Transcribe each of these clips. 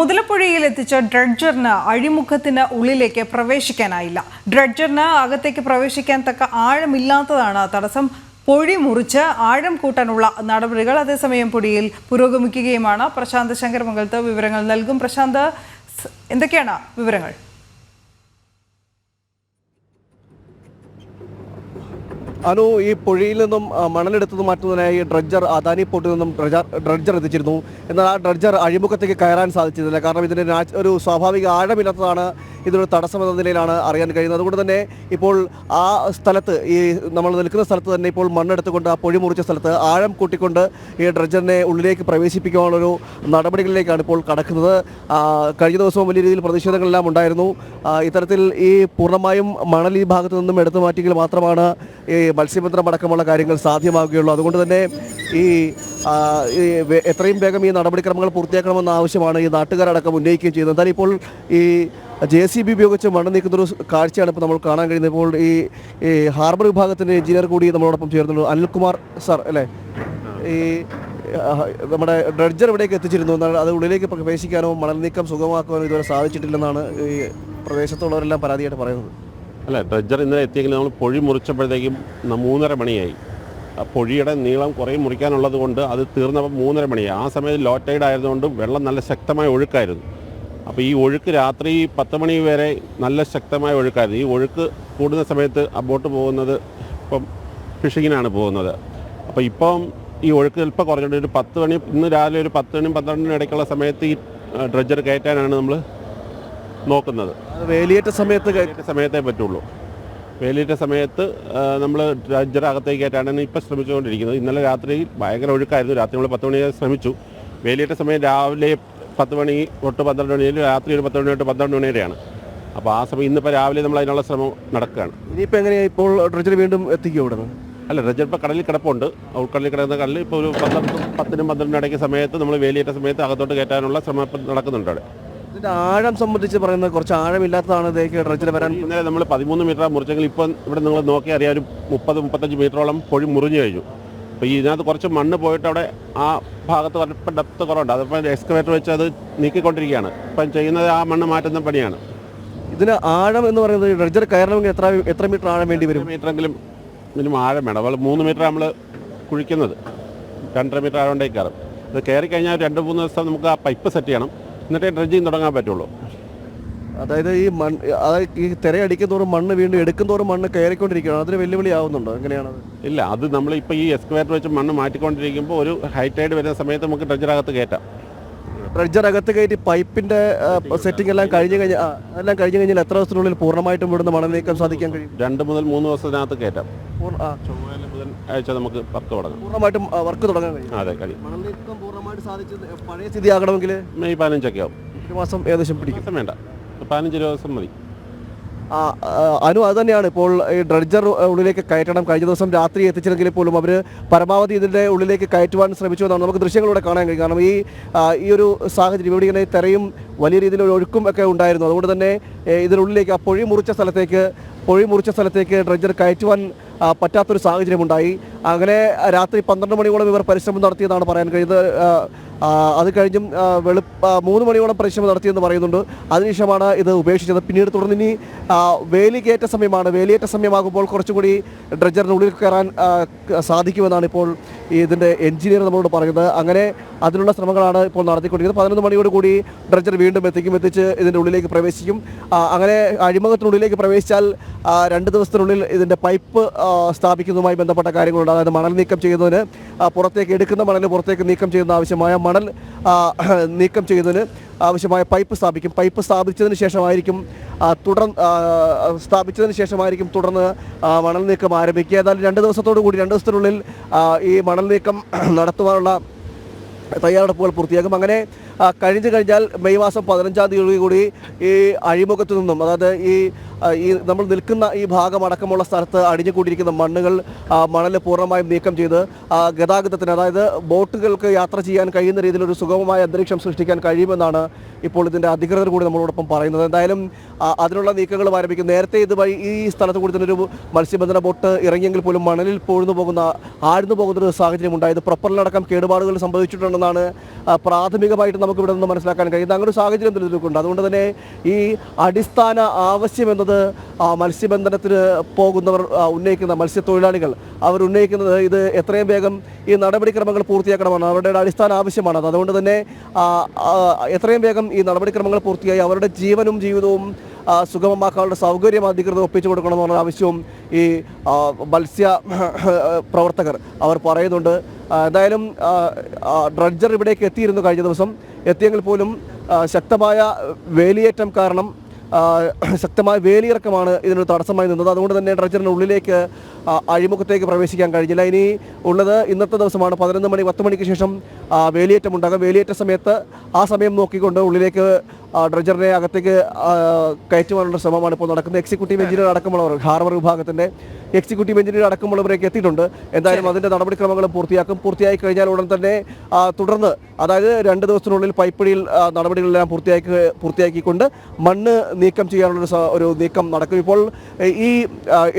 മുതലപ്പുഴയിൽ എത്തിച്ച ഡ്രഡ്ജറിന് അഴിമുഖത്തിന് ഉള്ളിലേക്ക് പ്രവേശിക്കാനായില്ല. ഡ്രഡ്ജറിന് അകത്തേക്ക് പ്രവേശിക്കാൻ തക്ക ആഴമില്ലാത്തതാണ് തടസ്സം. പൊഴി മുറിച്ച് ആഴം കൂട്ടാനുള്ള നടപടികൾ അതേസമയം പൊടിയിൽ പുരോഗമിക്കുകയുമാണ്. പ്രശാന്ത് ശങ്കരമംഗലത്ത് വിവരങ്ങൾ നൽകും. പ്രശാന്ത് എന്തൊക്കെയാണ് വിവരങ്ങൾ? അനു ഈ പുഴയിൽ നിന്നും മണലെടുത്തത് മാറ്റുന്നതിനായി ഡ്രഡ്ജർ അദാനി പോർട്ടിൽ നിന്നും ഡ്രഡ്ജർ എത്തിച്ചിരുന്നു. എന്നാൽ ആ ഡ്രഡ്ജർ അഴിമുഖത്തേക്ക് കയറാൻ സാധിച്ചിരുന്നില്ല. കാരണം ഇതിന്റെ ഒരു സ്വാഭാവിക ആഴമില്ലാത്തതാണ് ഇതൊരു തടസ്സമെന്ന നിലയിലാണ് അറിയാൻ കഴിയുന്നത്. അതുകൊണ്ട് തന്നെ ഇപ്പോൾ ആ സ്ഥലത്ത് ഈ നമ്മൾ നിൽക്കുന്ന സ്ഥലത്ത് തന്നെ ഇപ്പോൾ മണ്ണെടുത്തുകൊണ്ട് ആ പൊഴി മുറിച്ച സ്ഥലത്ത് ആഴം കൂട്ടിക്കൊണ്ട് ഈ ഡ്രഡ്ജറിനെ ഉള്ളിലേക്ക് പ്രവേശിപ്പിക്കാനുള്ളൊരു നടപടികളിലേക്കാണ് ഇപ്പോൾ കടക്കുന്നത്. കഴിഞ്ഞ ദിവസവും വലിയ രീതിയിൽ പ്രതിഷേധങ്ങളെല്ലാം ഉണ്ടായിരുന്നു. ഇത്തരത്തിൽ ഈ പൂർണമായും മണൽ ഈ ഭാഗത്ത് നിന്നും എടുത്തു മാറ്റിയെങ്കിൽ മാത്രമാണ് ഈ മത്സ്യബന്ധനം അടക്കമുള്ള കാര്യങ്ങൾ സാധ്യമാകുകയുള്ളൂ അതുകൊണ്ട് തന്നെ ഈ എത്രയും വേഗം ഈ നടപടിക്രമങ്ങൾ പൂർത്തിയാക്കണമെന്ന ആവശ്യമാണ് ഈ നാട്ടുകാരടക്കം ഉന്നയിക്കുകയും ചെയ്യുന്നത്. എന്തായാലും ഇപ്പോൾ ഈ ജെ സി ബി ഉപയോഗിച്ച് മണ്ണ് നീക്കുന്നൊരു കാഴ്ചയാണ് ഇപ്പോൾ നമ്മൾ കാണാൻ കഴിയുന്നത്. ഇപ്പോൾ ഈ ഹാർബർ വിഭാഗത്തിന്റെ എഞ്ചിനീയർ കൂടി നമ്മളോടൊപ്പം ചേർന്നുള്ളൂ അനിൽകുമാർ സാർ അല്ലേ? ഈ നമ്മുടെ ഡ്രഡ്ജർ ഇവിടേക്ക് എത്തിച്ചിരുന്നു. എന്നാൽ അത് ഉള്ളിലേക്ക് പ്രവേശിക്കാനോ മണൽ നീക്കം സുഗമമാക്കാനോ ഇതുവരെ സാധിച്ചിട്ടില്ലെന്നാണ് ഈ പ്രദേശത്തുള്ളവരെല്ലാം പരാതിയായിട്ട് പറയുന്നത്. അല്ല ഡ്രഡ്ജർ ഇന്നലെ എത്തിയെങ്കിൽ നമ്മൾ പൊഴി മുറിച്ചപ്പോഴത്തേക്കും മൂന്നര മണിയായി. പൊഴിയുടെ നീളം കുറേ മുറിക്കാനുള്ളത് കൊണ്ട് അത് തീർന്നപ്പോൾ മൂന്നര മണിയായി. ആ സമയത്ത് ലോ ടൈഡ് ആയതുകൊണ്ട് വെള്ളം നല്ല ശക്തമായ ഒഴുക്കായിരുന്നു. അപ്പോൾ ഈ ഒഴുക്ക് രാത്രി പത്ത് മണി വരെ നല്ല ശക്തമായ ഒഴുക്കായിരുന്നു. ഈ ഒഴുക്ക് കൂടുന്ന സമയത്ത് ആ ബോട്ട് പോകുന്നത് ഇപ്പം ഫിഷിങ്ങിനാണ് പോകുന്നത്. അപ്പോൾ ഇപ്പം ഈ ഒഴുക്ക് ചിലപ്പോൾ കുറഞ്ഞിട്ട് ഒരു പത്ത് മണി ഇന്ന് രാവിലെ ഒരു പത്ത് മണിയും പന്ത്രണ്ടിനും ഇടയ്ക്കുള്ള സമയത്ത് ഈ ഡ്രഡ്ജർ കയറ്റാനാണ് നമ്മൾ നോക്കുന്നത്. വേലിയേറ്റ സമയത്ത് സമയത്തേ പറ്റുള്ളൂ. വേലിയേറ്റ സമയത്ത് നമ്മൾ ഡ്രഡ്ജർ അകത്തേക്ക് ഇപ്പം ഇപ്പോൾ ശ്രമിച്ചുകൊണ്ടിരിക്കുന്നത്. ഇന്നലെ രാത്രി ഭയങ്കര ഒഴുക്കായിരുന്നു. രാത്രി നമ്മൾ പത്ത് മണി ശ്രമിച്ചു. വേലിയേറ്റ സമയം രാവിലെ പത്ത് മണി തൊട്ട് പന്ത്രണ്ട് മണി രാത്രി ഒരു പത്ത് മണി തൊട്ട് പന്ത്രണ്ട് മണി വരെയാണ്. അപ്പോൾ ആ സമയം ഇന്നിപ്പോൾ രാവിലെ നമ്മൾ അതിനുള്ള ശ്രമം നടക്കുകയാണ്. ഇനിയിപ്പോൾ എങ്ങനെയാണ് ഇപ്പോൾ ഡ്രഡ്ജർ വീണ്ടും എത്തിക്കും ഇവിടെ നിന്ന് അല്ല ഡ്രഡ്ജർ ഇപ്പോൾ കടലിൽ കിടപ്പുണ്ട്. ഉൾക്കടലിൽ കിടക്കുന്ന കടലിൽ ഇപ്പോൾ ഒരു പന്ത്രണ്ട് പത്തിനും പന്ത്രണ്ടിനും ഇടയ്ക്ക് സമയത്ത് നമ്മൾ വേലിയേറ്റ സമയത്ത് അകത്തോട്ട് കയറ്റാനുള്ള ശ്രമം ഇപ്പം നടക്കുന്നുണ്ട് അവിടെ. ഇതിന്റെ ആഴം സംബന്ധിച്ച് പറയുന്നത് കുറച്ച് ആഴമില്ലാത്തതാണ് ഇതേക്ക് ഡ്രഡ്ജർ വരാൻ. ഇന്നലെ നമ്മൾ പതിമൂന്ന് മീറ്റർ മുറിച്ചെങ്കിൽ ഇപ്പം ഇവിടെ നിങ്ങൾ നോക്കി അറിയാം ഒരു മുപ്പത് മുപ്പത്തഞ്ച് മീറ്ററോളം പൊഴി മുറിഞ്ഞു കഴിഞ്ഞു. അപ്പോൾ ഇതിനകത്ത് കുറച്ച് മണ്ണ് പോയിട്ട് അവിടെ ആ ഭാഗത്ത് കുറച്ച് ഡെപ്ത് കുറവുണ്ട്. അതിപ്പോൾ എക്സ്കവേറ്റർ വെച്ച് അത് നീക്കിക്കൊണ്ടിരിക്കുകയാണ്. ഇപ്പം ചെയ്യുന്നത് ആ മണ്ണ് മാറ്റുന്ന പണിയാണ്. ഇതിന് ആഴം എന്ന് പറയുന്നത് ഡ്രഡ്ജർ കയറണമെങ്കിൽ എത്ര എത്ര മീറ്റർ ആഴം വേണ്ടി വരും? മീറ്ററെങ്കിലും മിനിമം ആഴം വേണം. അപ്പോൾ മൂന്ന് മീറ്റർ നമ്മൾ കുഴിക്കുന്നത്. രണ്ടര മീറ്റർ ആഴം ഉണ്ടായി കയറും. അത് കയറി കഴിഞ്ഞാൽ രണ്ട് മൂന്ന് ദിവസം നമുക്ക് ആ പൈപ്പ് സെറ്റ് ചെയ്യണം. എന്നിട്ടേ ഡ്രഡ്ജിങ് തുടങ്ങാൻ പറ്റുള്ളൂ. അതായത് ഈ മണ്ണ് അതായത് ഈ തിരയടിക്കുന്നതോറും മണ്ണ് വീണ്ടും എടുക്കുന്നതോറും മണ്ണ് കയറിക്കൊണ്ടിരിക്കുകയാണ്. അതിന് വെല്ലുവിളി ആവുന്നുണ്ടോ? എങ്ങനെയാണത്? ഇല്ല അത് നമ്മൾ ഇപ്പോൾ ഈ എക്സ്കവേറ്റർ വെച്ച് മണ്ണ് മാറ്റിക്കൊണ്ടിരിക്കുമ്പോൾ ഒരു ഹൈറ്റൈഡ് വരുന്ന സമയത്ത് നമുക്ക് ഡ്രഡ്ജറകത്ത് കയറ്റാം. ഡ്രഡ്ജർ അകത്ത് കയറ്റി പൈപ്പിന്റെ സെറ്റിംഗ് എല്ലാം കഴിഞ്ഞ് കഴിഞ്ഞാൽ എല്ലാം കഴിഞ്ഞ് കഴിഞ്ഞാൽ എത്ര ദിവസത്തിനുള്ളിൽ പൂർണമായിട്ടും ഇവിടുന്ന് മണൽ നീക്കാൻ സാധിക്കാൻ കഴിയും? രണ്ട് മുതൽ മൂന്ന് ദിവസത്തിനകത്ത് കയറ്റാം. ആഴ്ച നമുക്ക് വർക്ക് തുടങ്ങാം. പൂർണമായിട്ടും വർക്ക് തുടങ്ങാൻ കഴിയും. അതെ കഴിയും. പൂർണമായിട്ട് സാധിച്ചത് പഴയ സ്ഥിതി ആകണമെങ്കിൽ മെയ് പതിനഞ്ചൊക്കെ ആവും. ഒരു മാസം ഏകദേശം പിടിക്കും. ദിവസം വേണ്ട. പതിനഞ്ച് ദിവസം മതി. അനു അത് തന്നെയാണ്. ഇപ്പോൾ ഈ ഡ്രഡ്ജർ ഉള്ളിലേക്ക് കയറ്റണം. കഴിഞ്ഞ ദിവസം രാത്രി എത്തിച്ചെങ്കിൽ പോലും അവർ പരമാവധി ഇതിന്റെ ഉള്ളിലേക്ക് കയറ്റുവാൻ ശ്രമിച്ചു എന്നാണ് നമുക്ക് ദൃശ്യങ്ങളിലൂടെ കാണാൻ കഴിയും. കാരണം ഈ ഈ ഒരു സാഹചര്യം ഇവിടെ ഇങ്ങനെ തെരയും വലിയ രീതിയിൽ ഒരു ഒഴുക്കും ഒക്കെ ഉണ്ടായിരുന്നു. അതുകൊണ്ട് തന്നെ ഇതിനുള്ളിലേക്ക് ആ പൊഴി മുറിച്ച സ്ഥലത്തേക്ക് പൊഴി മുറിച്ച സ്ഥലത്തേക്ക് ഡ്രഡ്ജർ കയറ്റുവാൻ പറ്റാത്തൊരു സാഹചര്യമുണ്ടായി. അങ്ങനെ രാത്രി പന്ത്രണ്ട് മണിയോളം ഇവർ പരിശ്രമം നടത്തിയതാണ് പറയാൻ കഴിയുന്നത്. അത് കഴിഞ്ഞും വെളു മൂന്ന് മണിയോളം പരിശ്രമം നടത്തിയെന്ന് പറയുന്നുണ്ട്. അതിനുശേഷമാണ് ഇത് ഉപേക്ഷിച്ചത്. പിന്നീട് തുടർന്ന് ഇനി വേലിക്കേറ്റ സമയമാണ്. വേലിയേറ്റ സമയമാകുമ്പോൾ കുറച്ചുകൂടി കൂടി ഉള്ളിൽ കയറാൻ സാധിക്കുമെന്നാണ് ഇപ്പോൾ ഇതിന്റെ എഞ്ചിനീയർ നമ്മളോട് പറയുന്നത്. അങ്ങനെ അതിനുള്ള ശ്രമങ്ങളാണ് ഇപ്പോൾ നടത്തിക്കൊണ്ടിരിക്കുന്നത്. പതിനൊന്ന് മണിയോട് കൂടി ഡ്രഡ്ജർ വീണ്ടും എത്തിക്കും എത്തിച്ച് ഇതിന്റെ ഉള്ളിലേക്ക് പ്രവേശിക്കും. അങ്ങനെ അഴിമുഖത്തിനുള്ളിലേക്ക് പ്രവേശിച്ചാൽ രണ്ട് ദിവസത്തിനുള്ളിൽ ഇതിന്റെ പൈപ്പ് സ്ഥാപിക്കുന്നതുമായി ബന്ധപ്പെട്ട കാര്യങ്ങളുണ്ട്. അതായത് മണൽ നീക്കം ചെയ്യുന്നതിന് പുറത്തേക്ക് എടുക്കുന്ന മണൽ പുറത്തേക്ക് നീക്കം ചെയ്യുന്ന ആവശ്യമായ മണൽ നീക്കം ചെയ്യുന്നതിന് ആവശ്യമായ പൈപ്പ് സ്ഥാപിക്കും. പൈപ്പ് സ്ഥാപിച്ചതിന് ശേഷമായിരിക്കും തുടർ സ്ഥാപിച്ചതിന് ശേഷമായിരിക്കും തുടർന്ന് മണൽ നീക്കം ആരംഭിക്കുക. ഏതായാലും രണ്ട് ദിവസത്തോടു കൂടി രണ്ട് ദിവസത്തിനുള്ളിൽ ഈ മണൽ നീക്കം നടത്തുവാനുള്ള തയ്യാറെടുപ്പുകൾ പൂർത്തിയാക്കും അങ്ങനെ കഴിഞ്ഞു കഴിഞ്ഞാൽ മെയ് മാസം പതിനഞ്ചാം തീയതി കൂടി ഈ അഴിമുഖത്തു നിന്നും അതായത് ഈ ഈ നമ്മൾ നിൽക്കുന്ന ഈ ഭാഗം അടക്കമുള്ള സ്ഥലത്ത് അടിഞ്ഞുകൂടിയിരിക്കുന്ന മണ്ണുകൾ മണൽ പൂർണമായും നീക്കം ചെയ്ത് ഗതാഗതത്തിന് അതായത് ബോട്ടുകൾക്ക് യാത്ര ചെയ്യാൻ കഴിയുന്ന രീതിയിൽ ഒരു സുഗമമായ അന്തരീക്ഷം സൃഷ്ടിക്കാൻ കഴിയുമെന്നാണ് ഇപ്പോൾ ഇതിന്റെ അധികൃതർ കൂടി നമ്മളോടൊപ്പം പറയുന്നത്. എന്തായാലും അതിനുള്ള നീക്കങ്ങൾ ആരംഭിക്കും. നേരത്തെ ഇതുവഴി ഈ സ്ഥലത്ത് കൂടി തന്നെ ഒരു മത്സ്യബന്ധന ബോട്ട് ഇറങ്ങിയെങ്കിൽ പോലും മണലിൽ പോഴ്ന്നു പോകുന്ന ആഴ്ന്നു പോകുന്ന ഒരു സാഹചര്യം ഉണ്ടായത്. പ്രൊപ്പറിലടക്കം കേടുപാടുകൾ സംഭവിച്ചിട്ടുണ്ടെന്നാണ് പ്രാഥമികമായിട്ട് നമുക്ക് ഇവിടെ നിന്ന് മനസ്സിലാക്കാൻ കഴിയുന്നത് അങ്ങനെ ഒരു സാഹചര്യം നിലനിൽക്കുന്നുണ്ട്. അതുകൊണ്ട് തന്നെ ഈ അടിസ്ഥാന ആവശ്യം എന്നത് മത്സ്യബന്ധനത്തിന് പോകുന്നവർ ഉന്നയിക്കുന്ന മത്സ്യത്തൊഴിലാളികൾ അവർ ഉന്നയിക്കുന്നത് ഇത് എത്രയും വേഗം ഈ നടപടിക്രമങ്ങൾ പൂർത്തിയാക്കണമെന്ന് അവരുടെ അടിസ്ഥാന ആവശ്യമാണ്. അതുകൊണ്ട് തന്നെ എത്രയും വേഗം ഈ നടപടിക്രമങ്ങൾ പൂർത്തിയായി അവരുടെ ജീവനും ജീവിതവും സുഗമമാക്കാനുള്ള സൗകര്യം അധികൃതർ ഒപ്പിച്ചു കൊടുക്കണമെന്നുള്ള ആവശ്യവും ഈ മത്സ്യ പ്രവർത്തകർ അവർ പറയുന്നുണ്ട്. എന്തായാലും ഡ്രഡ്ജർ ഇവിടേക്ക് എത്തിയിരുന്നു കഴിഞ്ഞ ദിവസം. എത്തിയെങ്കിൽ പോലും ശക്തമായ വേലിയേറ്റം കാരണം ശക്തമായ വേലിയിറക്കമാണ് ഇതിനൊരു തടസ്സമായി നിന്നത്. അതുകൊണ്ട് തന്നെ ഡ്രജറിന് ഉള്ളിലേക്ക് അഴിമുഖത്തേക്ക് പ്രവേശിക്കാൻ കഴിഞ്ഞില്ല. ഇനി ഉള്ളത് ഇന്നത്തെ ദിവസമാണ്. പതിനൊന്ന് മണി പത്ത് മണിക്ക് ശേഷം വേലിയേറ്റം ഉണ്ടാകും വേലിയേറ്റ സമയത്ത് ആ സമയം നോക്കിക്കൊണ്ട് ഉള്ളിലേക്ക് ആ, ഡ്രഡ്ജറിനെ അകത്തേക്ക് കയറ്റുവാനുള്ള ശ്രമമാണ് ഇപ്പോൾ നടക്കുന്നത്. എക്സിക്യൂട്ടീവ് എഞ്ചിനീയർ അടക്കമുള്ളവർ ഹാർബർ വിഭാഗത്തിന്റെ എക്സിക്യൂട്ടീവ് എഞ്ചിനീയർ അടക്കമുള്ളവരേക്ക് എത്തിയിട്ടുണ്ട്. എന്തായാലും അതിന്റെ നടപടിക്രമങ്ങൾ പൂർത്തിയാക്കും. പൂർത്തിയായി കഴിഞ്ഞാൽ ഉടൻ തന്നെ തുടർന്ന് അതായത് രണ്ട് ദിവസത്തിനുള്ളിൽ പൈപ്പിടിയിൽ നടപടികളെല്ലാം പൂർത്തിയാക്കി പൂർത്തിയാക്കിക്കൊണ്ട് മണ്ണ് നീക്കം ചെയ്യാനുള്ള ഒരു ഒരു നീക്കം നടക്കും. ഇപ്പോൾ ഈ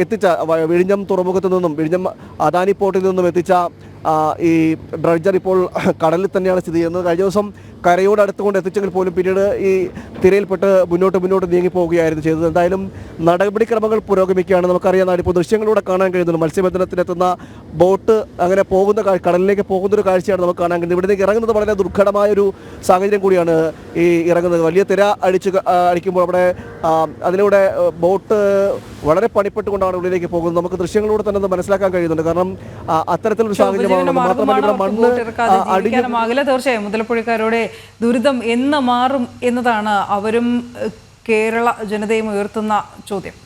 എത്തിച്ച വിഴിഞ്ഞം തുറമുഖത്ത് നിന്നും വിഴിഞ്ഞം അദാനി പോർട്ടിൽ നിന്നും എത്തിച്ച ഈ ഡ്രഡ്ജർ ഇപ്പോൾ കടലിൽ തന്നെയാണ് സ്ഥിതി ചെയ്യുന്നത്. കഴിഞ്ഞ ദിവസം കരയോട് അടുത്തുകൊണ്ട് എത്തിച്ചെങ്കിൽ പോലും പിന്നീട് ഈ തിരയിൽപ്പെട്ട് മുന്നോട്ട് മുന്നോട്ട് നീങ്ങിപ്പോവുകയായിരുന്നു ചെയ്തത്. എന്തായാലും നടപടിക്രമങ്ങൾ പുരോഗമിക്കുകയാണ്. നമുക്കറിയാം ഇപ്പോൾ ദൃശ്യങ്ങളിലൂടെ കാണാൻ കഴിയുന്നുണ്ട്. മത്സ്യബന്ധനത്തിനെത്തുന്ന ബോട്ട് അങ്ങനെ പോകുന്ന കടലിലേക്ക് പോകുന്ന ഒരു കാഴ്ചയാണ് നമുക്ക് കാണാൻ കഴിയുന്നത്. ഇവിടെ ഇറങ്ങുന്നത് വളരെ ദുർഘടമായ ഒരു സാഹചര്യം കൂടിയാണ് ഈ ഇറങ്ങുന്നത്. വലിയ തിര അടിച്ച് അടിക്കുമ്പോൾ അവിടെ അതിലൂടെ ബോട്ട് വളരെ പണിപ്പെട്ടുകൊണ്ടാണ് ഉള്ളിലേക്ക് പോകുന്നത്. നമുക്ക് ദൃശ്യങ്ങളിലൂടെ തന്നെ മനസ്സിലാക്കാൻ കഴിയുന്നുണ്ട്. കാരണം അത്തരത്തിലൊരു സാഹചര്യമാണ് മാത്രമല്ല മാർഗമാണ് അവർക്ക് അടിഞ്ഞു ജീവിക്കാനുമാകില്ല തീർച്ചയായും മുതലപ്പുഴക്കാരുടെ ദുരിതം എന്ന് മാറും എന്നതാണ് അവരും കേരള ജനതയും ഉയർത്തുന്ന ചോദ്യം